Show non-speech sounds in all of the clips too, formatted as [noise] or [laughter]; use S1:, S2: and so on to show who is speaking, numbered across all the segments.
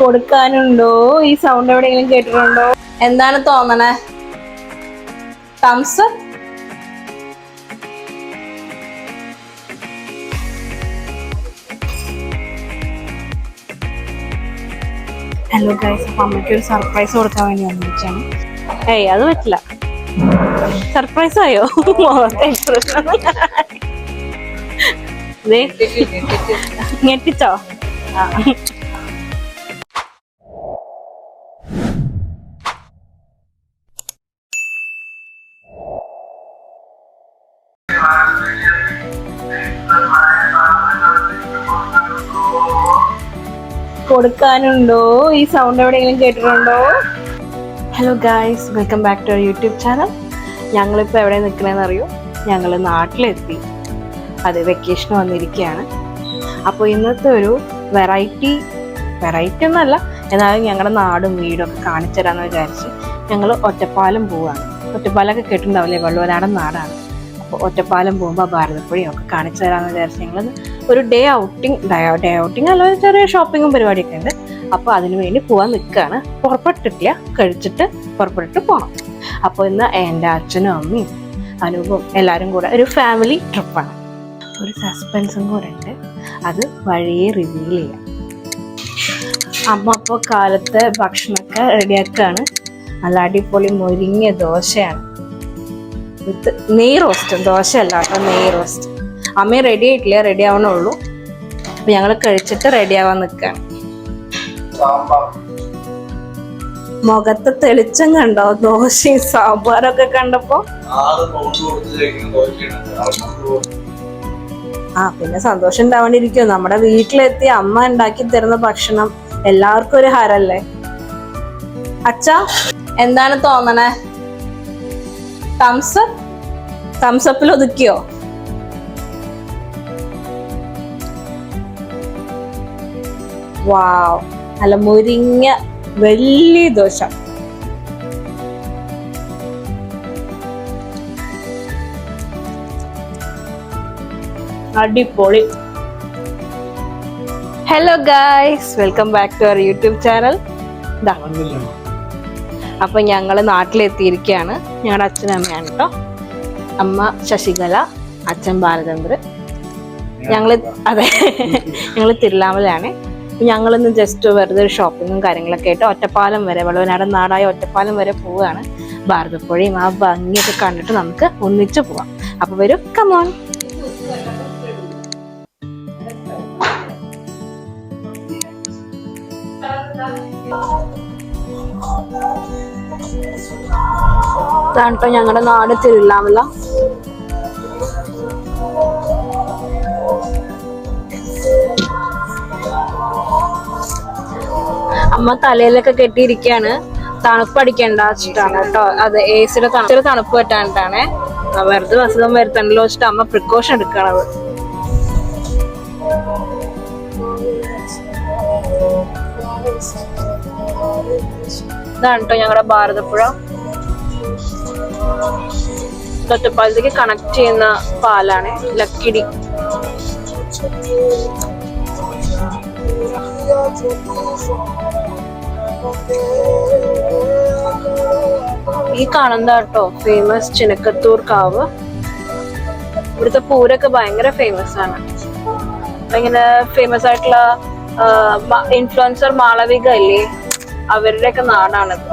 S1: കൊടുക്കാനുണ്ടോ? ഈ സൗണ്ട് എവിടെയെങ്കിലും കേട്ടിട്ടുണ്ടോ? എന്താണ് തോന്നണേ? തംസ് ഹലോ ഗൈസ് അപ്പം അമ്മയ്ക്ക് ഒരു സർപ്രൈസ് കൊടുക്കാൻ വേണ്ടി വന്നിരിക്കുകയാണ്. ഏയ് അത് പറ്റില്ല. സർപ്രൈസ് ആയോ. [laughs] ഞെട്ടിച്ചോ? ആ. കൊടുക്കാനുണ്ടോ? ഈ സൗണ്ട് എവിടെയെങ്കിലും കേട്ടിട്ടുണ്ടോ? Hello guys welcome back to our YouTube channel ഞങ്ങളിപ്പോൾ എവിടെ നിൽക്കണമെന്ന് അറിയോ? ഞങ്ങൾ നാട്ടിലെത്തി. അത് വെക്കേഷൻ വന്നിരിക്കുകയാണ് അപ്പോൾ ഇന്നത്തെ ഒരു വെറൈറ്റി വെറൈറ്റി ഒന്നല്ല എന്നാലും ഞങ്ങളുടെ നാടും വീടും ഒക്കെ കാണിച്ചു തരാമെന്ന് വിചാരിച്ച് ഞങ്ങൾ ഒറ്റപ്പാലം പോവുകയാണ് ഒറ്റപ്പാലൊക്കെ കേട്ടിട്ടുണ്ടാവില്ലേ? വെള്ളവനാടൻ നാടാണ്. ഒറ്റപ്പാലം പോകുമ്പോൾ ഭാരതപ്പുഴയും ഒക്കെ കാണിച്ചു തരാമെന്ന് വിചാരിച്ച് ഞങ്ങൾ ഒരു ഡേ ഔട്ടിങ് ഡേ ഔട്ടിങ് അല്ല ചെറിയ ഷോപ്പിങ്ങും പരിപാടിയൊക്കെ ഉണ്ട്. അപ്പോൾ അതിനു വേണ്ടി പോകാൻ നിൽക്കുകയാണ് പുറപ്പെട്ടിട്ടില്ല. കഴിച്ചിട്ട് പുറപ്പെട്ടിട്ട് പോകണം അപ്പോൾ ഇന്ന് എന്റെ അച്ഛനും അമ്മയും അനൂപും എല്ലാവരും കൂടെ ഒരു ഫാമിലി ട്രിപ്പാണ് ഒരു സസ്പെൻസും കൂടെ ഉണ്ട്. അത് വഴിയെ റിവീൽ ചെയ്യാം. അമ്മ അപ്പോൾ കാലത്തെ ഭക്ഷണമൊക്കെ റെഡിയാക്കുകയാണ് നല്ല അടിപൊളി മുരിങ്ങിയ ദോശയാണ്. വിത്ത് നെയ് റോസ്റ്റ് ദോശ അല്ല കേട്ടോ നെയ് റോസ്റ്റ്. അമ്മ റെഡി ആയിട്ടില്ല? റെഡി ആവണുള്ളൂ. അപ്പൊ ഞങ്ങൾ കഴിച്ചിട്ട് റെഡി ആവാൻ നിൽക്കുകയാണ് മുഖത്ത് തെളിച്ചം കണ്ടോ? ദോശയും സാമ്പാറൊക്കെ കണ്ടപ്പോ? ആ പിന്നെ സന്തോഷം ഉണ്ടാവാണ്ടിരിക്കും നമ്മുടെ വീട്ടിലെത്തി അമ്മ ഉണ്ടാക്കി തരുന്ന ഭക്ഷണം എല്ലാവർക്കും ഒരു ഹരല്ലേ അച്ഛ എന്താണ് തോന്നണേ? തംസ് തംസപ്പിൽ ഒതുക്കിയോ? വാവ് നല്ല മുരിങ്ങ വലിയ ദോശ. അടിപൊളി. Hello guys welcome back to our YouTube channel ഇതാ അപ്പൊ ഞങ്ങൾ നാട്ടിലെത്തിയിരിക്കുകയാണ് ഞങ്ങളുടെ അച്ഛനും അമ്മയാണ് കേട്ടോ അമ്മ ശശികല അച്ഛൻ ബാലചന്ദ്ര ഞങ്ങൾ അതെ ഞങ്ങൾ തിരുലാമലാണ് ഞങ്ങളിന്ന് ജസ്റ്റ് വെറുതെ ഒരു ഷോപ്പിങ്ങും കാര്യങ്ങളൊക്കെ ആയിട്ട് ഒറ്റപ്പാലം വരെ വെള്ളവനാട് നാടായ ഒറ്റപ്പാലം വരെ പോവുകയാണ് ഭാരതപ്പുഴയും ആ ഭംഗിയൊക്കെ കണ്ടിട്ട് നമുക്ക് ഒന്നിച്ചു പോവാം. അപ്പൊ വരും കമോൺ ഇതാണ് ഇപ്പൊ ഞങ്ങളുടെ നാട് തിരുവില്ലാമല. അമ്മ തലയിലൊക്കെ കെട്ടിയിരിക്കാണ്. തണുപ്പടിക്കേണ്ട വെച്ചിട്ടാണ് കേട്ടോ. അത് എ സിയുടെ തണുപ്പ് തണുപ്പ് പറ്റാനിട്ടാണ് വെറുതെ അസുഖം വരുത്തണ്ടല്ലോ വെച്ചിട്ട് അമ്മ പ്രിക്കോഷൻ എടുക്കണത്. ഇതാണ് കേട്ടോ ഞങ്ങളുടെ ഭാരതപ്പുഴ. ഒറ്റപ്പാലത്തേക്ക് കണക്ട് ചെയ്യുന്ന പാലാണ് ലക്കിടി. ഈ കാണുന്ന കേട്ടോ ഫേമസ് ചിനക്കത്തൂർ കാവ്. ഇവിടുത്തെ പൂരൊക്കെ ഭയങ്കര ഫേമസ് ആണ്. ഇങ്ങനെ ഫേമസ് ആയിട്ടുള്ള ഇൻഫ്ലുവൻസർ മാളവിക അല്ലേ അവരുടെയൊക്കെ നാടാണത്.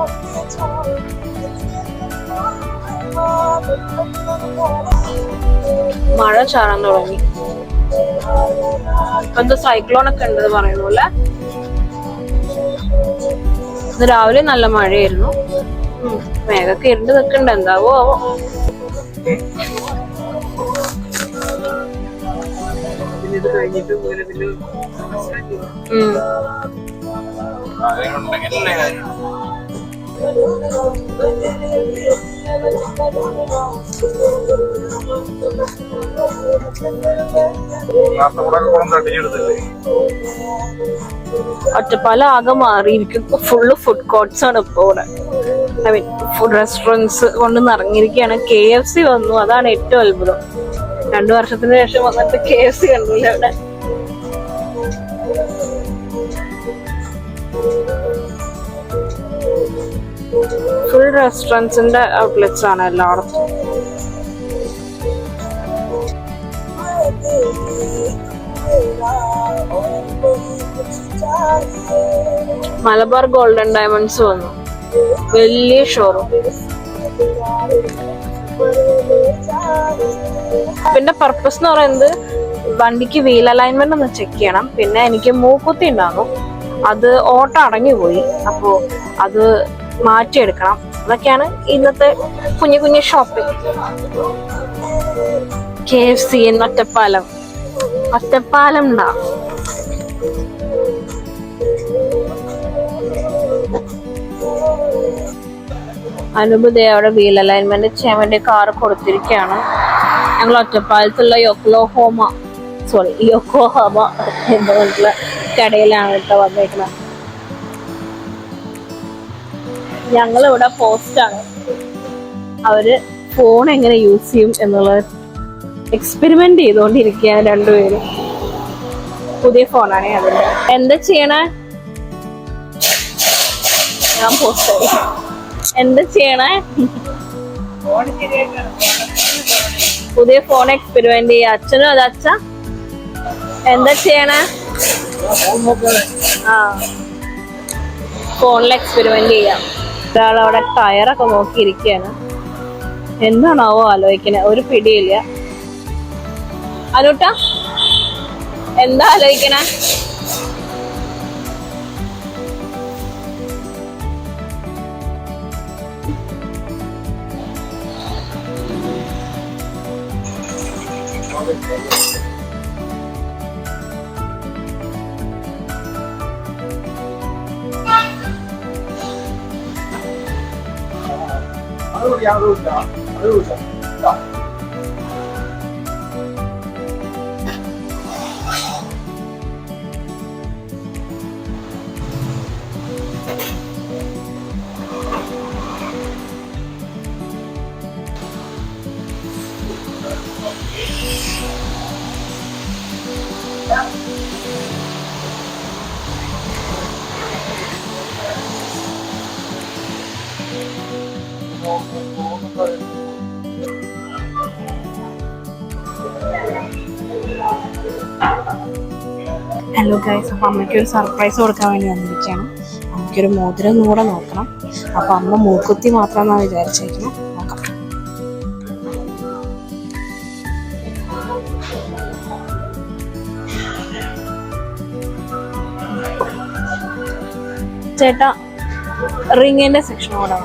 S1: മഴ ചാറാൻ തുടങ്ങി. എന്തോ സൈക്ലോൺ ഒക്കെ ഉണ്ടെന്ന് പറയുന്നു അല്ലേ ഇന്ന് രാവിലെ നല്ല മഴയായിരുന്നു. മേഘൊക്കെ ഇരുണ്ട് നിൽക്കണ്ട. എന്താവോ ആവോ.
S2: ഇത് കഴിഞ്ഞിട്ട് ഇങ്ങനെ പിന്നെ
S1: ഒറ്റപ്പാലം ആകെ മാറിയിരിക്കും. ഫുള്ള് ഫുഡ് കോർട്സ് ആണ് ഇപ്പൊ ഇവിടെ. ഐ മീൻ ഫുഡ് റെസ്റ്റോറന്റ്സ് കൊണ്ട് നിറഞ്ഞിരിക്കുകയാണ് കെ എഫ് സി വന്നു. അതാണ് ഏറ്റവും അത്ഭുതം. രണ്ടു വർഷത്തിന് ശേഷം വന്നിട്ട് കെ എഫ് സി കണ്ടില്ല അവിടെ ഫുൾ റെസ്റ്റോറന്റ്സിന്റെ ഔട്ട്ലെറ്റ്സ് ആണ് എല്ലായിടത്തും. മലബാർ ഗോൾഡൻ ഡയമണ്ട്സ് വന്നു. വലിയ ഷോറൂം പിന്നെ പർപ്പസ് എന്ന് പറയുന്നത് വണ്ടിക്ക് വീൽ അലൈൻമെന്റ് ഒന്ന് ചെക്ക് ചെയ്യണം. പിന്നെ എനിക്ക് മൂക്കുത്തി ഉണ്ടാകും അത് ഓട്ടം അടങ്ങിപ്പോയി അപ്പോ അത് മാറ്റിയെടുക്കണം. അതൊക്കെയാണ് ഇന്നത്തെ കുഞ്ഞു കുഞ്ഞു shopping K F C in Ottapalam. Ottapalam ഉണ്ടാ? അനുപതേ അവിടെ വീൽ അലൈൻമെന്റ് ചെയ്യാൻ വേണ്ടി കാർ കൊടുത്തിരിക്കുകയാണ്. ഞങ്ങൾ ഒറ്റപ്പാലത്തുള്ള യൊക്ലോഹോമ സോറി യൊക്കോഹോമ എന്ന് കടയിലാണ് കേട്ടോ വന്നേക്കുന്നത്. ഞങ്ങൾ ഇവിടെ ആണ്. അവർ ഫോൺ എങ്ങനെ യൂസ് ചെയ്യും എന്നുള്ളത് എക്സ്പെരിമെന്റ് ചെയ്തുകൊണ്ടിരിക്കുകയാണ് രണ്ടുപേരും. പുതിയ ഫോണാണേ അതിന്റെ എന്താ ചെയ്യണേ? ഞാൻ പോസ്റ്റ് എന്താ ചെയ്യണേ? പുതിയ ഫോൺ എക്സ്പെരിമെന്റ് ചെയ്യാ. അച്ഛനും അത് അച്ഛ. എന്താ ചെയ്യണേ? ആ. ഫോണിൽ എക്സ്പെരിമെന്റ് ചെയ്യാം. ഒരാൾ അവിടെ ടയറൊക്കെ നോക്കിയിരിക്കുകയാണ് എന്താണാവോ ആലോചിക്കുന്നത് ഒരു പിടിയില്ല. അനുട്ട എന്താ ആലോചിക്കണേ? 肉夹肉夹肉夹啊 ഹലോ ഗൈസ് അപ്പോൾ അമ്മയ്ക്ക് ഒരു സർപ്രൈസ് കൊടുക്കാൻ വേണ്ടി വന്നിരിക്കുകയാണ്. അമ്മയ്ക്കൊരു മോതിരം കൂടെ നോക്കണം. അപ്പോൾ അമ്മ മൂക്കുത്തി മാത്രമെന്നാണ് വിചാരിച്ചേക്കുന്നത് നോക്കാം. ചേട്ടാ റിങ്ങിന്റെ സെക്ഷൻ കൂടെ.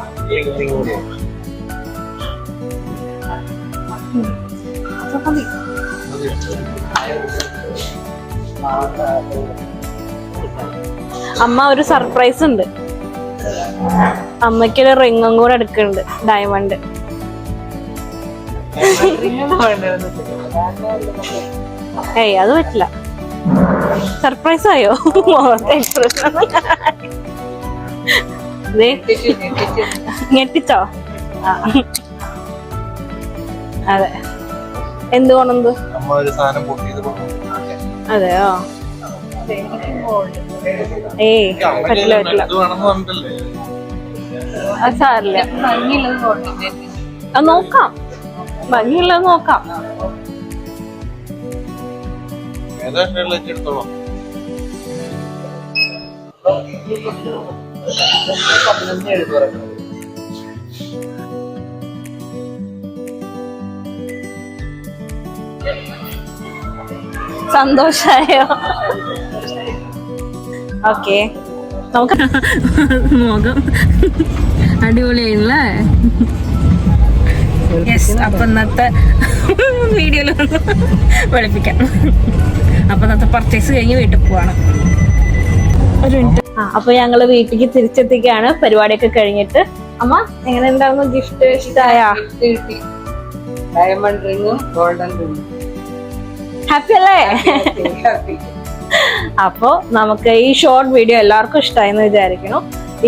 S1: അതൊക്കെ. അമ്മ ഒരു സർപ്രൈസ് ഉണ്ട്. അമ്മയ്ക്കൊരു റിങ്ങും കൂടെ എടുക്കുന്നുണ്ട് ഡയമണ്ട് ഏയ് അത് പറ്റില്ല. സർപ്രൈസ് ആയോ? ഞെട്ടിച്ചോ. അതെ. എന്ത് കൊണ്ടത് അതെയോ? ഏയ് പറ്റില്ല പറ്റില്ല. സാരില്ല. അത് നോക്കാം. ഭംഗിയുള്ളത് നോക്കാം.
S2: ഏതാ?
S1: സന്തോഷായോ? ഓക്കെ. നമുക്ക് മുഖം അടിപൊളിയായില്ലേ? യെസ് അപ്പൊ ഇന്നത്തെ വീഡിയോയിൽ വെളുപ്പിക്കാം. അപ്പൊ ഇന്നത്തെ പർച്ചേസ് കഴിഞ്ഞ് വീട്ടിൽ പോവാണ്. ഒരു മിനിറ്റ് ആ അപ്പൊ ഞങ്ങൾ വീട്ടിലേക്ക് തിരിച്ചെത്തിക്കാണ്. പരിപാടിയൊക്കെ കഴിഞ്ഞിട്ട്. അമ്മ എങ്ങനെ ഉണ്ടായിരുന്നു ഗിഫ്റ്റ് ഇഷ്ടമായ
S3: ഡയമണ്ട് റിങ്ങും ഗോൾഡൻ റിങ്ങും
S1: ഹാപ്പി അല്ലേ? അപ്പോ നമുക്ക് ഈ ഷോർട്ട് വീഡിയോ എല്ലാവർക്കും ഇഷ്ടമായി എന്ന് വിചാരിക്കുന്നു.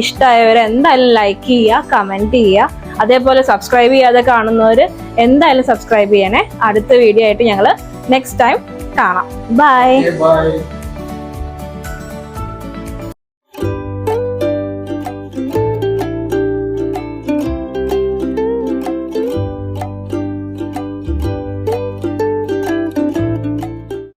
S1: ഇഷ്ടമായവർ എന്തായാലും ലൈക്ക് ചെയ്യുക കമന്റ് ചെയ്യുക. അതേപോലെ സബ്സ്ക്രൈബ് ചെയ്യാതെ കാണുന്നവർ എന്തായാലും സബ്സ്ക്രൈബ് ചെയ്യണേ. അടുത്ത വീഡിയോ ആയിട്ട് ഞങ്ങൾ നെക്സ്റ്റ് ടൈം കാണാം. Bye
S2: bye